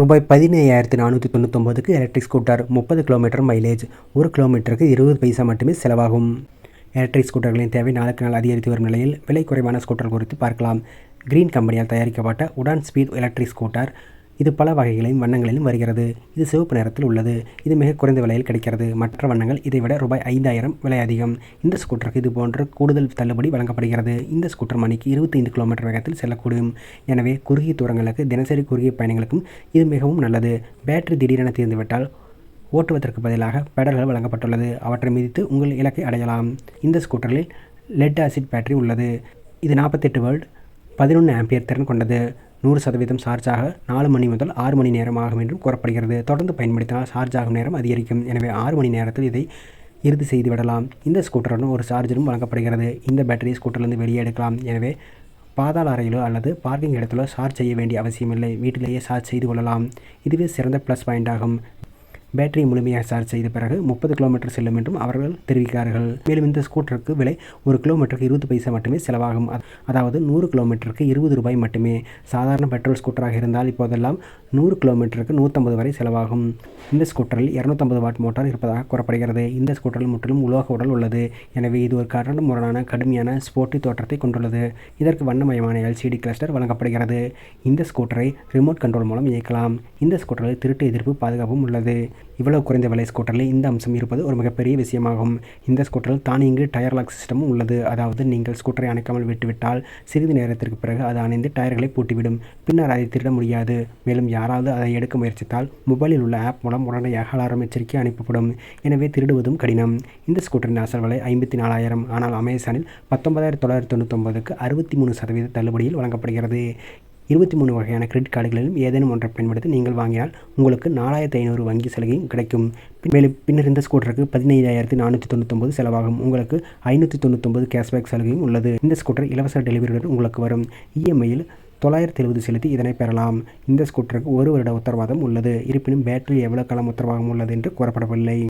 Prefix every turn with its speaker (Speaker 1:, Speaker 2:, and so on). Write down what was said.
Speaker 1: ரூபாய் பதினேழாயிரத்தி நானூற்றி தொண்ணூத்தொம்பதுக்கு எலக்ட்ரிக் ஸ்கூட்டர் முப்பது கிலோமீட்டர் மைலேஜ் ஒரு கிலோமீட்டருக்கு இருபது பைசா மட்டுமே செலவாகும். எலக்ட்ரிக் ஸ்கூட்டர்களின் தேவை நாளுக்கு நாள் அதிகரித்து வரும் நிலையில் விலை குறைவான ஸ்கூட்டர் குறித்து பார்க்கலாம். கிரீன் கம்பெனியால் தயாரிக்கப்பட்ட உடான் ஸ்பீட் எலக்ட்ரிக் ஸ்கூட்டர் இது பல வகைகளையும் வண்ணங்களிலும் வருகிறது. இது சிவப்பு நிறத்தில் உள்ளது. இது மிக குறைந்த விலையில் கிடைக்கிறது. மற்ற வண்ணங்கள் இதை விட ரூபாய் ஐந்தாயிரம் விலை அதிகம். இந்த ஸ்கூட்டருக்கு இது போன்ற கூடுதல் தள்ளுபடி வழங்கப்படுகிறது. இந்த ஸ்கூட்டர் மணிக்கு இருபத்தைந்து கிலோமீட்டர் வேகத்தில் செல்லக்கூடும். எனவே குறுகிய தூரங்களுக்கு தினசரி குறுகிய பயணங்களுக்கும் இது மிகவும் நல்லது. பேட்டரி திடீரென தீர்ந்துவிட்டால் ஓட்டுவதற்கு பதிலாக பெடல்கள் வழங்கப்பட்டுள்ளது. அவற்றை மிதித்து உங்கள் இலக்கை அடையலாம். இந்த ஸ்கூட்டரில் லெட் ஆசிட் பேட்டரி உள்ளது. இது நாற்பத்தெட்டு வேர்ல்ட் பதினொன்று ஆம்பியர் திறன் கொண்டது. நூறு சதவீதம் சார்ஜாக நாலு மணி முதல் ஆறு மணி நேரம் ஆகும் என்றும் கூறப்படுகிறது. தொடர்ந்து பயன்படுத்தினால் சார்ஜ் ஆகும் நேரம் அதிகரிக்கும். எனவே ஆறு மணி நேரத்தில் இதை இறுதி செய்து விடலாம். இந்த ஸ்கூட்டருடன் ஒரு சார்ஜரும் வழங்கப்படுகிறது. இந்த பேட்டரி ஸ்கூட்டர்லேருந்து வெளியே எடுக்கலாம். எனவே பாதாள அறையிலோ அல்லது பார்க்கிங் இடத்திலோ சார்ஜ் செய்ய வேண்டிய அவசியமில்லை. வீட்டிலேயே சார்ஜ் செய்து கொள்ளலாம். இதுவே சிறந்த ப்ளஸ் பாயிண்ட் ஆகும். பேட்டரி முழுமையாக சார்ஜ் செய்த பிறகு முப்பது கிலோமீட்டர் செல்லும் என்றும் அவர்கள் தெரிவிக்கிறார்கள். மேலும் இந்த ஸ்கூட்டருக்கு விலை ஒரு கிலோமீட்டருக்கு இருபது பைசா மட்டுமே செலவாகும். அதாவது நூறு கிலோமீட்டருக்கு இருபது ரூபாய் மட்டுமே. சாதாரண பெட்ரோல் ஸ்கூட்டராக இருந்தால் இப்போதெல்லாம் நூறு கிலோமீட்டருக்கு நூற்றம்பது வரை செலவாகும். இந்த ஸ்கூட்டரில் இரநூத்தம்பது வாட் மோட்டார் இருப்பதாக கூறப்படுகிறது. இந்த ஸ்கூட்டரில் முற்றிலும் உலோக உடல் உள்ளது. எனவே இது ஒரு கரண்டு முரணான கடுமையான ஸ்போர்ட்டி தோற்றத்தை கொண்டுள்ளது. இதற்கு வண்ணமயமான எல்சிடி கிளஸ்டர் வழங்கப்படுகிறது. இந்த ஸ்கூட்டரை ரிமோட் கண்ட்ரோல் மூலம் இயக்கலாம். இந்த ஸ்கூட்டரில் திருட்டு எதிர்ப்பு பாதுகாப்பும் உள்ளது. இவ்வளவு குறைந்த விலை ஸ்கூட்டரில் இந்த அம்சம் இருப்பது ஒரு மிகப்பெரிய விஷயமாகும். இந்த ஸ்கூட்டரில் தானியங்கு டயர் லாக் சிஸ்டமும் உள்ளது. அதாவது நீங்கள் ஸ்கூட்டரை அணைக்காமல் விட்டுவிட்டால் சிறிது நேரத்திற்கு பிறகு அது அணைந்து டயர்களை பூட்டிவிடும். பின்னர் அதை திருட முடியாது. மேலும் யாராவது அதை எடுக்க முயற்சித்தால் மொபைலில் உள்ள ஆப் மூலம் உடனடியாக அலாரம் எச்சரிக்கை அனுப்பப்படும். எனவே திருடுவதும் கடினம். இந்த ஸ்கூட்டரின் அசல் விலை ஐம்பத்தி நாலாயிரம். ஆனால் அமேசானில் பத்தொன்பதாயிரத்தி தொள்ளாயிரத்தி தொண்ணூத்தொம்பதுக்கு அறுபத்தி மூணு சதவீத தள்ளுபடியில் வழங்கப்படுகிறது. இருபத்தி மூணு வகையான கிரெடிட் கார்டுகளிலும் ஏதேனும் ஒன்றை பயன்படுத்தி நீங்கள் வாங்கினால் உங்களுக்கு நாலாயிரத்தி ஐநூறு வங்கி சலுகையும் கிடைக்கும். மேலும் பின்னர் இந்த ஸ்கூட்டருக்கு பதினைந்தாயிரத்து நானூற்றி தொண்ணூத்தொம்பது செலவாகும். உங்களுக்கு ஐநூற்றி தொண்ணூத்தொம்பது கேஷ்பேக் சலுகையும் உள்ளது. இந்த ஸ்கூட்டர் இலவச டெலிவரியுடன் உங்களுக்கு வரும். இஎம்ஐயில் தொள்ளாயிரத்தி எழுபது செலுத்தி இதனை பெறலாம். இந்த ஸ்கூட்டருக்கு ஒரு வருட உத்தரவாதம் உள்ளது. இருப்பினும் பேட்டரி எவ்வளவு காலம் உத்தரவாதம் உள்ளது என்று கூறப்படவில்லை.